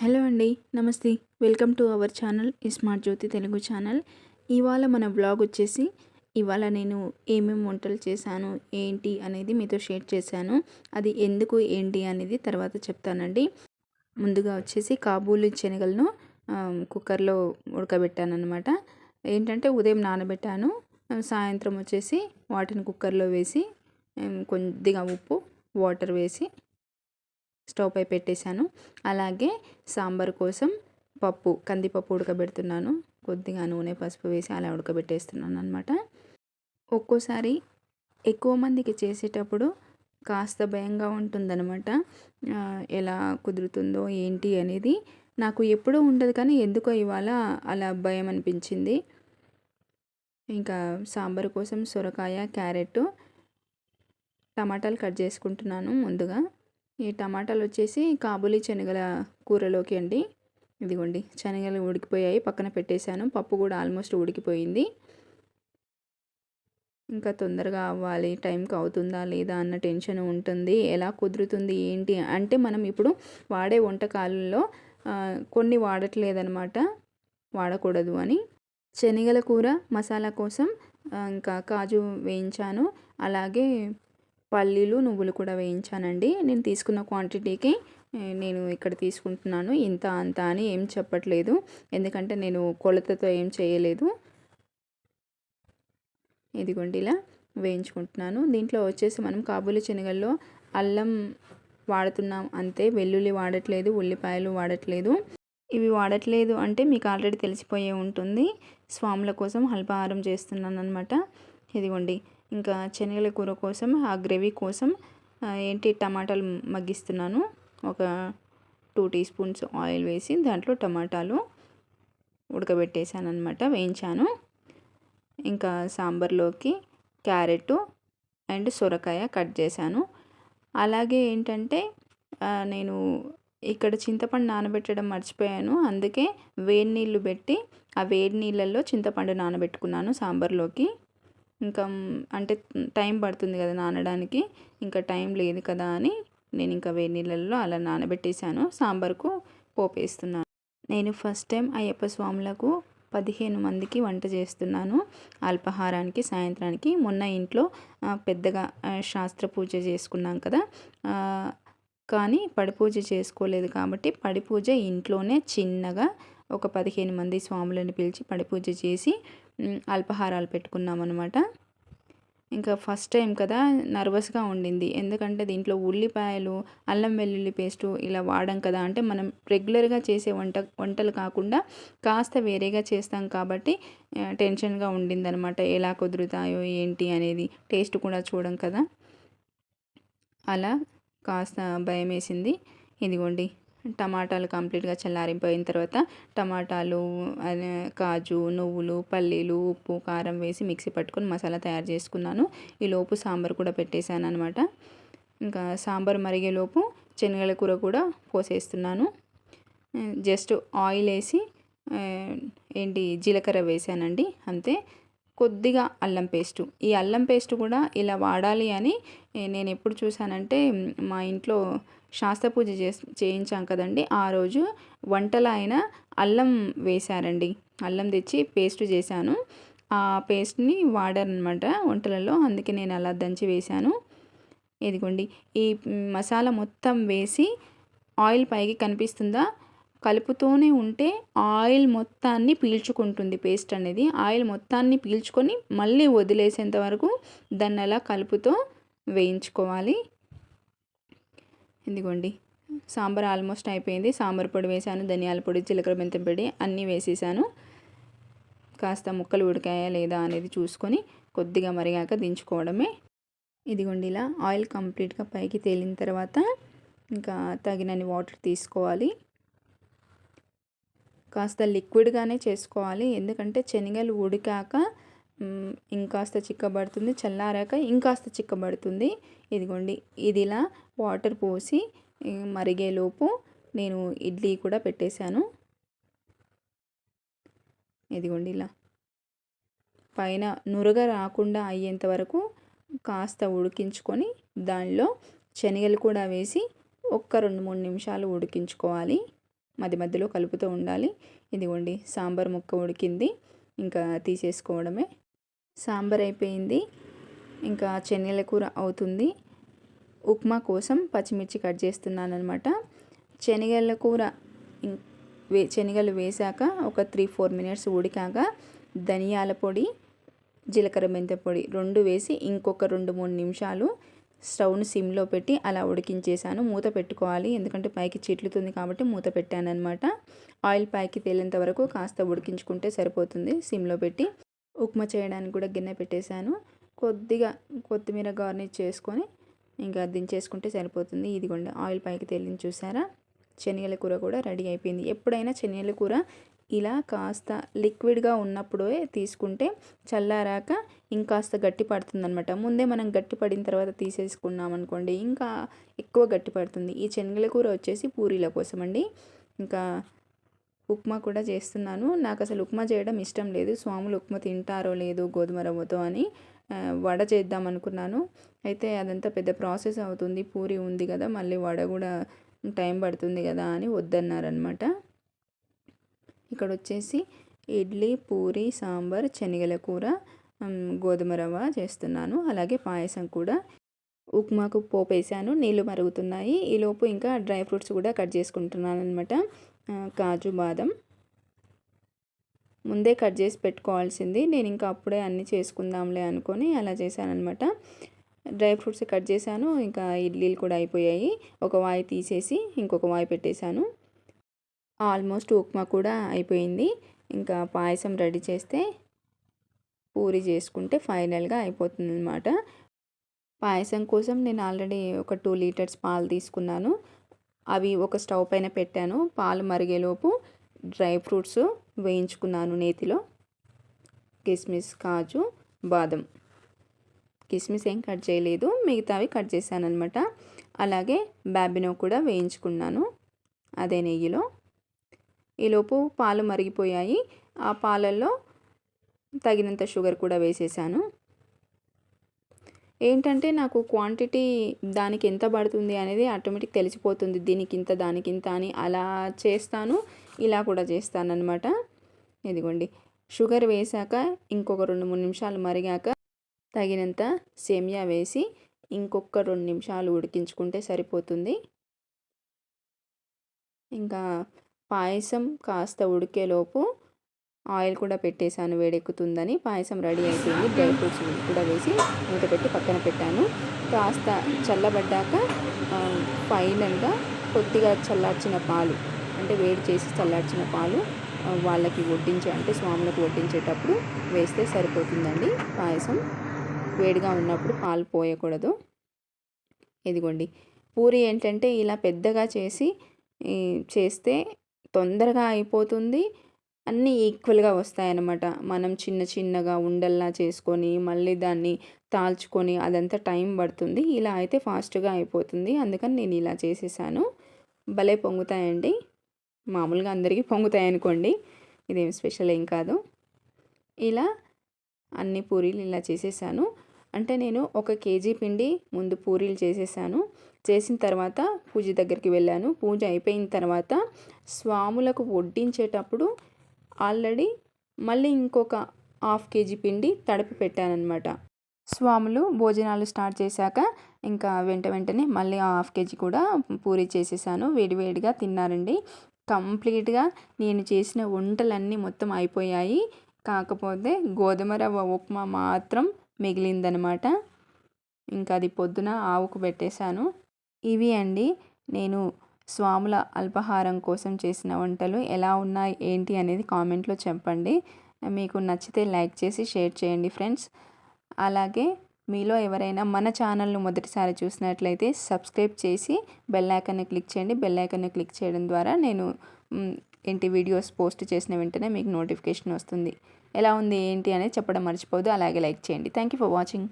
Hello అండి నమస్తే. Welcome to our channel smart Jyothi Telugu channel. ఇవాళ మన బ్లాగ్ వచ్చేసి ఇవాళ నేను ఏమేమి వంటలు చేశాను ఏంటి అనేది మీతో షేర్ చేశాను. అది ఎందుకు ఏంటి అనేది తర్వాత చెప్తానండి. ముందుగా వచ్చేసి కాబూలి శనగలను కుక్కర్లో ఉడకబెట్టాను అనమాట ఏంటంటే ఉదయం నానబెట్టాను సాయంత్రం వచ్చేసి వాటిని కుక్కర్లో వేసి కొద్దిగా ఉప్పు వాటర్ వేసి స్టవ్ పై పెట్టేశాను. అలాగే సాంబార్ కోసం పప్పు కందిపప్పు ఉడకబెడుతున్నాను. కొద్దిగా నూనె పసుపు వేసి అలా ఉడకబెట్టేస్తున్నాను అనమాట ఒక్కోసారి ఎక్కువ మందికి చేసేటప్పుడు కాస్త భయంగా ఉంటుందన్నమాట. ఎలా కుదురుతుందో ఏంటి అనేది నాకు ఎప్పుడూ ఉండదు కానీ ఎందుకో ఇవాళ అలా భయం అనిపించింది. ఇంకా సాంబార్ కోసం సొరకాయ క్యారెట్ టమాటాలు కట్ చేసుకుంటున్నాను ముందుగా. ఈ టమాటాలు వచ్చేసి కాబూలి శనగల కూరలోకి అండి. ఇదిగోండి శనగలు ఉడికిపోయాయి. పక్కన పెట్టేశాను. పప్పు కూడా ఆల్మోస్ట్ ఉడికిపోయింది. ఇంకా తొందరగా అవ్వాలి. టైంకి అవుతుందా లేదా అన్న టెన్షన్ ఉంటుంది. ఎలా కుదురుతుంది ఏంటి అంటే మనం ఇప్పుడు వాడే వంటకాలలో కొన్ని వాడట్లేదనమాట వాడకూడదు అని. శనగల కూర మసాలా కోసం ఇంకా కాజు వేయించాను. అలాగే పల్లీలు నువ్వులు కూడా వేయించానండి. నేను తీసుకున్న క్వాంటిటీకి నేను ఇక్కడ తీసుకుంటున్నాను. ఇంత అంత అని ఏం చెప్పట్లేదు. ఎందుకంటే నేను కొలతతో ఏం చేయలేదు. ఇదిగోండి ఇలా వేయించుకుంటున్నాను. దీంట్లో వచ్చేసి మనం కాబూలి శనగల్లో అల్లం వాడుతున్నాం అంతే. వెల్లుల్లి వాడట్లేదు ఉల్లిపాయలు వాడట్లేదు. ఇవి వాడట్లేదు అంటే మీకు ఆల్రెడీ తెలిసిపోయే ఉంటుంది. స్వాముల కోసం అల్పాహారం చేస్తున్నాను అనమాట ఇదిగోండి. ఇంకా శనగల కూర కోసం ఆ గ్రేవీ కోసం ఏంటి టమాటాలు మగ్గిస్తున్నాను. ఒక టూ టీ స్పూన్స్ ఆయిల్ వేసి దాంట్లో టమాటాలు ఉడకబెట్టేసాను అనమాట వేయించాను. ఇంకా సాంబార్లోకి క్యారెట్ అండ్ సొరకాయ కట్ చేశాను. అలాగే ఏంటంటే నేను ఇక్కడ చింతపండు నానబెట్టడం మర్చిపోయాను. అందుకే వేడి నీళ్ళు పెట్టి ఆ వేడి నీళ్ళల్లో చింతపండు నానబెట్టుకున్నాను సాంబార్లోకి. ఇంకా అంటే టైం పడుతుంది కదా నానడానికి. ఇంకా టైం లేదు కదా అని నేను ఇంకా వేడి నీళ్ళల్లో అలా నానబెట్టేశాను. సాంబార్కు పోపేస్తున్నాను నేను ఫస్ట్ టైం అయ్యప్ప స్వాములకు పదిహేను మందికి వంట చేస్తున్నాను. అల్పాహారానికి సాయంత్రానికి. మొన్న ఇంట్లో పెద్దగా శాస్త్ర పూజ చేసుకున్నాం కదా. కానీ పడి పూజ చేసుకోలేదు కాబట్టి పడి పూజ ఇంట్లోనే చిన్నగా ఒక పదిహేను మంది స్వాములను పిలిచి పడి పూజ చేసి అల్పాహారాలు పెట్టుకున్నాం అనమాట ఇంకా ఫస్ట్ టైం కదా నర్వస్గా ఉండింది. ఎందుకంటే దీంట్లో ఉల్లిపాయలు అల్లం వెల్లుల్లి పేస్టు ఇలా వాడాం కదా అంటే మనం రెగ్యులర్గా చేసే వంట వంటలు కాకుండా కాస్త వేరేగా చేస్తాం కాబట్టి టెన్షన్గా ఉండిందనమాట ఎలా కుదురుతాయో ఏంటి అనేది టేస్ట్ కూడా చూడం కదా. అలా కాస్త భయం వేసింది ఇదిగోండి. టమాటాలు కంప్లీట్గా చల్లారిపోయిన తర్వాత టమాటాలు అదే కాజు నువ్వులు పల్లీలు ఉప్పు కారం వేసి మిక్సీ పట్టుకొని మసాలా తయారు చేసుకున్నాను. ఈ లోపు సాంబార్ కూడా పెట్టేశాను అనమాట ఇంకా సాంబార్ మరిగేలోపు శనగల కూర కూడా పోసేస్తున్నాను. జస్ట్ ఆయిల్ వేసి ఏంటి జీలకర్ర వేసానండి అంతే. కొద్దిగా అల్లం పేస్టు. ఈ అల్లం పేస్ట్ కూడా ఇలా వాడాలి అని నేను ఎప్పుడు చూసానంటే మా ఇంట్లో శాస్త్ర పూజ చేస్ చేయించాం కదండి. ఆ రోజు వంటలో ఆయన అల్లం వేశారండి. అల్లం తెచ్చి పేస్ట్ చేశాను. ఆ పేస్ట్ని వాడారనమాట వంటలలో. అందుకే నేను అలా దంచి వేశాను. ఇదిగోండి. ఈ మసాలా మొత్తం వేసి ఆయిల్ పైకి కనిపిస్తుందా? కలుపుతూనే ఉంటే ఆయిల్ మొత్తాన్ని పీల్చుకుంటుంది పేస్ట్ అనేది. ఆయిల్ మొత్తాన్ని పీల్చుకొని మళ్ళీ వదిలేసేంత వరకు దాన్ని అలా కలుపుతో వేయించుకోవాలి. ఇదిగోండి. సాంబార్ ఆల్మోస్ట్ అయిపోయింది. సాంబార్ పొడి వేసాను ధనియాల పొడి జీలకర్ర మెంతం పొడి అన్నీ వేసేసాను. కాస్త ముక్కలు ఉడికాయా లేదా అనేది చూసుకొని కొద్దిగా మరిగాక దించుకోవడమే. ఇదిగోండి ఇలా ఆయిల్ కంప్లీట్గా పైకి తేలిన తర్వాత ఇంకా తగినన్ని వాటర్ తీసుకోవాలి. కాస్త లిక్విడ్గానే చేసుకోవాలి. ఎందుకంటే శనగలు ఉడికాక ఇంకాస్త చిక్కబడుతుంది చల్లారాక ఇంకాస్త చిక్కబడుతుంది. ఇదిగోండి ఇది ఇలా వాటర్ పోసి మరిగేలోపు నేను ఇడ్లీ కూడా పెట్టేశాను. ఇదిగోండి ఇలా. పైన నురగ రాకుండా అయ్యేంత వరకు కాస్త ఉడికించుకొని దానిలో శనగలు కూడా వేసి ఒక్క రెండు మూడు నిమిషాలు ఉడికించుకోవాలి. మధ్య మధ్యలో కలుపుతూ ఉండాలి. ఇదిగోండి సాంబార్ ముక్క ఉడికింది. ఇంకా తీసేసుకోవడమే. సాంబార్ అయిపోయింది. ఇంకా చెన్నెల కూర అవుతుంది. ఉప్మా కోసం పచ్చిమిర్చి కట్ చేస్తున్నాను అనమాట శనగల కూర వే శనగలు వేశాక ఒక త్రీ ఫోర్ మినిట్స్ ఉడికాక ధనియాల పొడి జీలకర్ర మెంత పొడి రెండు వేసి ఇంకొక రెండు మూడు నిమిషాలు స్టవ్ను సిమ్లో పెట్టి అలా ఉడికించేసాను మూత పెట్టుకోవాలి. ఎందుకంటే పైకి చిట్లుతుంది కాబట్టి మూత పెట్టాను అనమాట ఆయిల్ పైకి తేలేంత వరకు కాస్త ఉడికించుకుంటే సరిపోతుంది సిమ్లో పెట్టి. ఉప్మా చేయడానికి కూడా గిన్నె పెట్టేశాను. కొద్దిగా కొత్తిమీర గార్నిష్ చేసుకొని ఇంకా దించేసుకుంటే సరిపోతుంది. ఇదిగోండి ఆయిల్ పైకి తేలింది చూసారా? శనగల కూర కూడా రెడీ అయిపోయింది. ఎప్పుడైనా శనగల కూర ఇలా కాస్త లిక్విడ్గా ఉన్నప్పుడే తీసుకుంటే చల్లారాక ఇంకాస్త గట్టి పడుతుంది అనమాట ముందే మనం గట్టి పడిన తర్వాత తీసేసుకున్నాం అనుకోండి ఇంకా ఎక్కువ గట్టి పడుతుంది. ఈ శనగల కూర వచ్చేసి పూరీల కోసం అండి ఇంకా ఉప్మా కూడా చేస్తున్నాను. నాకు అసలు ఉప్మా చేయడం ఇష్టం లేదు. స్వాములు ఉప్మా తింటారో లేదో గోధుమ రవ్వతో అని వడ చేద్దాం అనుకున్నాను. అయితే అదంతా పెద్ద ప్రాసెస్ అవుతుంది. పూరి ఉంది కదా మళ్ళీ వడ కూడా టైం పడుతుంది కదా అని వద్దన్నారనమాట ఇక్కడ వచ్చేసి ఇడ్లీ పూరి సాంబార్ శనగల కూర గోధుమ రవ్వ చేస్తున్నాను. అలాగే పాయసం కూడా. ఉప్మాకు పోపేసాను నీళ్ళు మరుగుతున్నాయి. ఈలోపు ఇంకా డ్రై ఫ్రూట్స్ కూడా కట్ చేసుకుంటున్నాను అనమాట కాజు బాదం. ముందే కట్ చేసి పెట్టుకోవాల్సింది. నేను ఇంకా అప్పుడే అన్నీ చేసుకుందాంలే అనుకొని అలా చేశాను అనమాట డ్రై ఫ్రూట్స్ కట్ చేశాను. ఇంకా ఇడ్లీలు కూడా అయిపోయాయి. ఒక వాయి తీసేసి ఇంకొక వాయి పెట్టేశాను. ఆల్మోస్ట్ ఉప్మా కూడా అయిపోయింది. ఇంకా పాయసం రెడీ చేస్తే పూరి చేసుకుంటే ఫైనల్గా అయిపోతుంది అనమాట పాయసం కోసం నేను ఆల్రెడీ ఒక టూ లీటర్స్ పాలు తీసుకున్నాను. అవి ఒక స్టవ్ పైన పెట్టాను. పాలు మరిగేలోపు డ్రై ఫ్రూట్స్ వేయించుకున్నాను నేతిలో. కిస్మిస్ కాజు బాదం. కిస్మిస్ ఏం కట్ చేయలేదు. మిగతావి కట్ చేశాను అనమాట అలాగే బ్యాబినో కూడా వేయించుకున్నాను. అదే నెయ్యిలో. ఈలోపు పాలు మరిగిపోయాయి. ఆ పాలల్లో తగినంత షుగర్ కూడా వేసేసాను. ఏంటంటే నాకు క్వాంటిటీ దానికి ఎంత పడుతుంది అనేది ఆటోమేటిక్ తెలిసిపోతుంది. దీనికి ఇంత దానికి ఇంత అని అలా చేస్తాను. ఇలా కూడా చేస్తాను అనమాట ఇదిగోండి. షుగర్ వేసాక ఇంకొక రెండు మూడు నిమిషాలు మరిగాక తగినంత సేమియా వేసి ఇంకొక రెండు నిమిషాలు ఉడికించుకుంటే సరిపోతుంది. ఇంకా పాయసం కాస్త ఉడికేలోపు ఆయిల్ కూడా పెట్టేశాను వేడెక్కుతుందని పాయసం రెడీ అయిపోయింది. డ్రై ఫ్రూట్స్ కూడా వేసి మూత పెట్టి పక్కన పెట్టాను. కాస్త చల్లబడ్డాక ఫైనల్గా కొద్దిగా చల్లార్చిన పాలు అంటే వేడి చేసి చల్లార్చిన పాలు వాళ్ళకి వడ్డించే అంటే స్వాములకు వడ్డించేటప్పుడు వేస్తే సరిపోతుందండి పాయసం. వేడిగా ఉన్నప్పుడు పాలు పోయకూడదు. ఇదిగోండి. పూరి ఏంటంటే ఇలా పెద్దగా చేసి చేస్తే తొందరగా అయిపోతుంది. అన్నీ ఈక్వల్గా వస్తాయన్నమాట. మనం చిన్న చిన్నగా ఉండల్లా చేసుకొని మళ్ళీ దాన్ని తాల్చుకొని అదంతా టైం పడుతుంది. ఇలా అయితే ఫాస్ట్గా అయిపోతుంది. అందుకని నేను ఇలా చేసేసాను. భలే పొంగుతాయండి. మామూలుగా అందరికీ పొంగుతాయి అనుకోండి ఇదేం స్పెషల్ ఏం కాదు. ఇలా అన్ని పూరీలు ఇలా చేసేసాను. అంటే నేను ఒక కేజీ పిండి ముందు పూరీలు చేసేసాను. చేసిన తర్వాత పూజ దగ్గరికి వెళ్ళాను. పూజ అయిపోయిన తర్వాత స్వాములకు వడ్డించేటప్పుడు ఆల్రెడీ మళ్ళీ ఇంకొక హాఫ్ కేజీ పిండి తడిపి పెట్టానమాట స్వాములు భోజనాలు స్టార్ట్ చేశాక ఇంకా వెంట వెంటనే మళ్ళీ హాఫ్ కేజీ కూడా పూరి చేసేసాను. వేడివేడిగా తిన్నారండి. కంప్లీట్గా నేను చేసిన వంటలన్నీ మొత్తం అయిపోయాయి. కాకపోతే గోధుమ రవ్వ ఉప్మా మాత్రం మిగిలిందనమాట ఇంకా అది పొద్దున ఆవుకు పెట్టేశాను. ఇవి అండి. నేను స్వాముల అల్పాహారం కోసం చేసిన వంటలు ఎలా ఉన్నాయి ఏంటి అనేది కామెంట్లో చెప్పండి. మీకు నచ్చితే లైక్ చేసి షేర్ చేయండి ఫ్రెండ్స్. అలాగే మీలో ఎవరైనా మన ఛానల్ను మొదటిసారి చూసినట్లయితే సబ్స్క్రైబ్ చేసి బెల్ ఐకాన్ని క్లిక్ చేయండి. బెల్ ఐకాన్ని క్లిక్ చేయడం ద్వారా నేను ఏంటి వీడియోస్ పోస్ట్ చేసిన వెంటనే మీకు నోటిఫికేషన్ వస్తుంది. ఎలా ఉంది ఏంటి అనేది చెప్పడం మర్చిపోదు అలాగే లైక్ చేయండి. Thank you for watching.